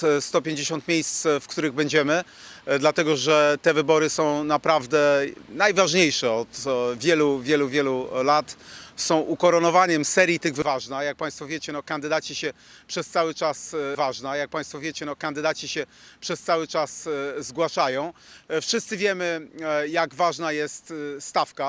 ponad e, 150 miejsc, e, w których będziemy, e, dlatego że te wybory są naprawdę najważniejsze od wielu, wielu, wielu lat. Są ukoronowaniem serii tych ważna. Jak Państwo wiecie, no, kandydaci się przez cały czas ważna. Jak Państwo wiecie, no, kandydaci się przez cały czas zgłaszają. Wszyscy wiemy, jak ważna jest stawka.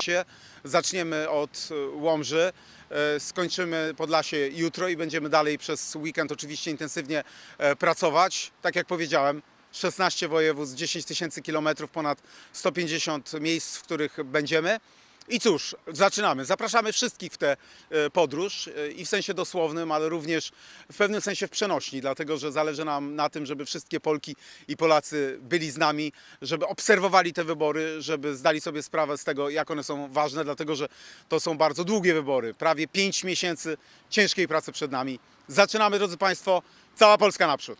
Zaczniemy od Łomży. E, Skończymy Podlasie jutro i będziemy dalej przez weekend oczywiście intensywnie e, pracować. Tak jak powiedziałem, 16 województw, 10 tysięcy kilometrów, ponad 150 miejsc, w których będziemy. I cóż, zaczynamy. Zapraszamy wszystkich w tę e, podróż e, i w sensie dosłownym, ale również w pewnym sensie w przenośni, dlatego że zależy nam na tym, żeby wszystkie Polki i Polacy byli z nami, żeby obserwowali te wybory, żeby zdali sobie sprawę z tego, jak one są ważne, dlatego że to są bardzo długie wybory. Prawie 5 miesięcy ciężkiej pracy przed nami. Zaczynamy, drodzy Państwo, cała Polska naprzód.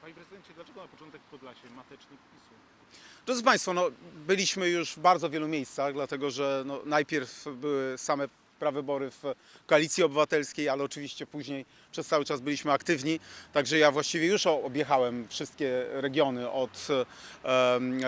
Panie prezydencie, dlaczego na początek Podlasie matecznik? Drodzy Państwo, no, byliśmy już w bardzo wielu miejscach, dlatego że no, najpierw były same prawybory w Koalicji Obywatelskiej, ale oczywiście później przez cały czas byliśmy aktywni. Także ja właściwie już objechałem wszystkie regiony od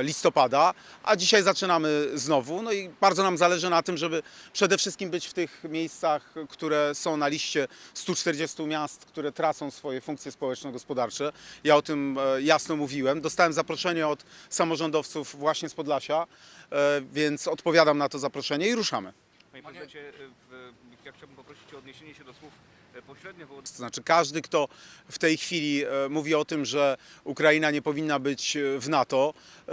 listopada, a dzisiaj zaczynamy znowu. No i bardzo nam zależy na tym, żeby przede wszystkim być w tych miejscach, które są na liście 140 miast, które tracą swoje funkcje społeczno-gospodarcze. Ja o tym e, jasno mówiłem. Dostałem zaproszenie od samorządowców właśnie z Podlasia, e, więc odpowiadam na to zaproszenie i ruszamy. Panie prezydencie, w, ja chciałbym poprosić o odniesienie się do słów e, pośrednio To znaczy każdy, kto w tej chwili e, mówi o tym, że Ukraina nie powinna być e, w NATO, e,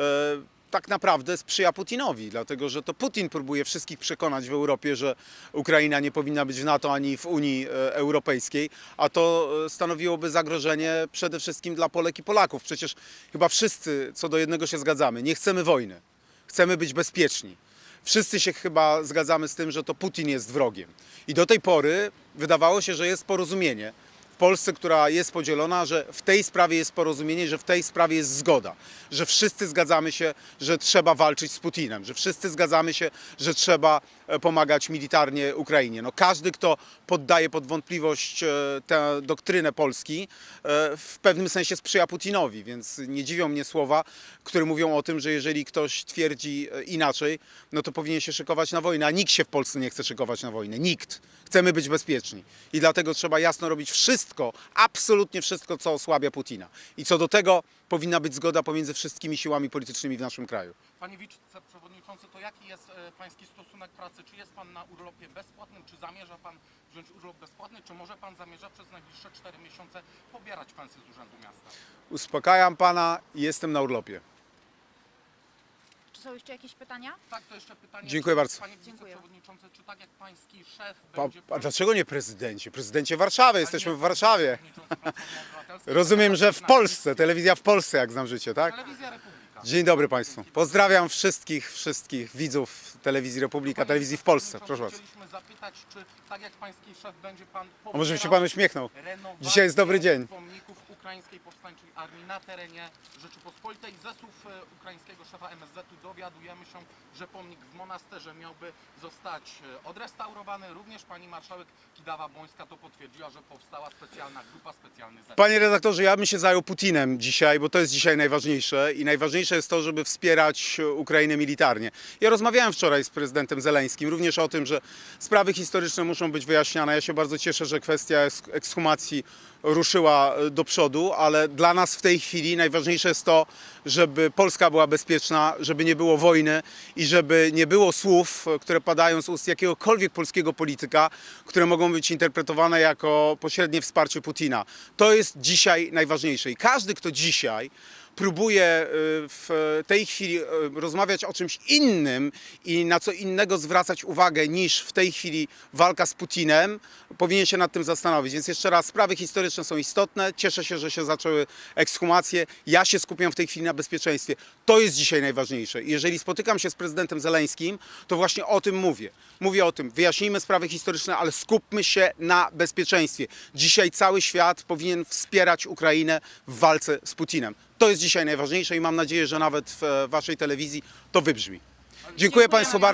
tak naprawdę sprzyja Putinowi, dlatego że to Putin próbuje wszystkich przekonać w Europie, że Ukraina nie powinna być w NATO ani w Unii e, Europejskiej, a to e, stanowiłoby zagrożenie przede wszystkim dla Polek i Polaków. Przecież chyba wszyscy co do jednego się zgadzamy. Nie chcemy wojny. Chcemy być bezpieczni. Wszyscy się chyba zgadzamy z tym, że to Putin jest wrogiem. I do tej pory wydawało się, że jest porozumienie Polsce, która jest podzielona, że w tej sprawie jest porozumienie, że w tej sprawie jest zgoda, że wszyscy zgadzamy się, że trzeba walczyć z Putinem, że wszyscy zgadzamy się, że trzeba e, pomagać militarnie Ukrainie. No każdy, kto poddaje pod wątpliwość e, tę doktrynę Polski, e, w pewnym sensie sprzyja Putinowi, więc nie dziwią mnie słowa, które mówią o tym, że jeżeli ktoś twierdzi inaczej, no to powinien się szykować na wojnę, a nikt się w Polsce nie chce szykować na wojnę. Nikt. Chcemy być bezpieczni. I dlatego trzeba jasno robić wszystko, absolutnie wszystko, co osłabia Putina. I co do tego powinna być zgoda pomiędzy wszystkimi siłami politycznymi w naszym kraju. Panie wiceprzewodniczący, to jaki jest e, pański stosunek pracy? Czy jest pan na urlopie bezpłatnym? Czy zamierza pan wziąć urlop bezpłatny? Czy może pan zamierza przez najbliższe 4 miesiące pobierać pensję z Urzędu Miasta? Uspokajam pana, jestem na urlopie. Czy są jeszcze jakieś pytania? Tak, to jeszcze pytanie. Dziękuję bardzo. Panie Dziękuję. wiceprzewodniczący, czy tak jak pański szef Pa, będzie... a dlaczego nie prezydencie? Prezydencie Warszawy, jesteśmy w Warszawie. Przewodniczący Platformy Obywatelskiej, Rozumiem, że w Polsce, telewizja w Polsce, jak znam życie, tak? Telewizja Republika. Dzień dobry Państwu. Pozdrawiam wszystkich, wszystkich widzów telewizji Republika, telewizji w Polsce. Proszę bardzo. Chcieliśmy zapytać, czy tak jak pański szef będzie pan A może by się Pan uśmiechnął? renowację Dzisiaj jest dobry dzień. pomników ukraińskiej powstańczej armii na terenie Rzeczypospolitej. Ze słów e, ukraińskiego szefa MSZ-u dowiadujemy się, że pomnik w monasterze miałby zostać e, odrestaurowany. Również pani marszałek Kidawa-Błońska to potwierdziła, że powstała specjalna grupa, specjalny zespół. Panie redaktorze, ja bym się zajął Putinem dzisiaj, bo to jest dzisiaj najważniejsze i najważniejsze jest to, żeby wspierać Ukrainę militarnie. Ja rozmawiałem wczoraj z prezydentem Zeleńskim również o tym, że sprawy historyczne muszą być wyjaśniane. Ja się bardzo cieszę, że kwestia eks- ekshumacji ruszyła e, do przodu, ale dla nas w tej chwili najważniejsze jest to, żeby Polska była bezpieczna, żeby nie było wojny i żeby nie było słów, e, które padają z ust jakiegokolwiek polskiego polityka, które mogą być interpretowane jako pośrednie wsparcie Putina. To jest dzisiaj najważniejsze i każdy, kto dzisiaj próbuje y, w tej chwili y, rozmawiać o czymś innym i na co innego zwracać uwagę niż w tej chwili walka z Putinem, powinien się nad tym zastanowić. Więc jeszcze raz, sprawy historyczne są istotne. Cieszę się, że się zaczęły ekshumacje. Ja się skupiam w tej chwili na bezpieczeństwie. To jest dzisiaj najważniejsze. Jeżeli spotykam się z prezydentem Zeleńskim, to właśnie o tym mówię. Mówię o tym, wyjaśnijmy sprawy historyczne, ale skupmy się na bezpieczeństwie. Dzisiaj cały świat powinien wspierać Ukrainę w walce z Putinem. To jest dzisiaj najważniejsze i mam nadzieję, że nawet w e, waszej telewizji to wybrzmi. Dziękuję Państwu bardzo.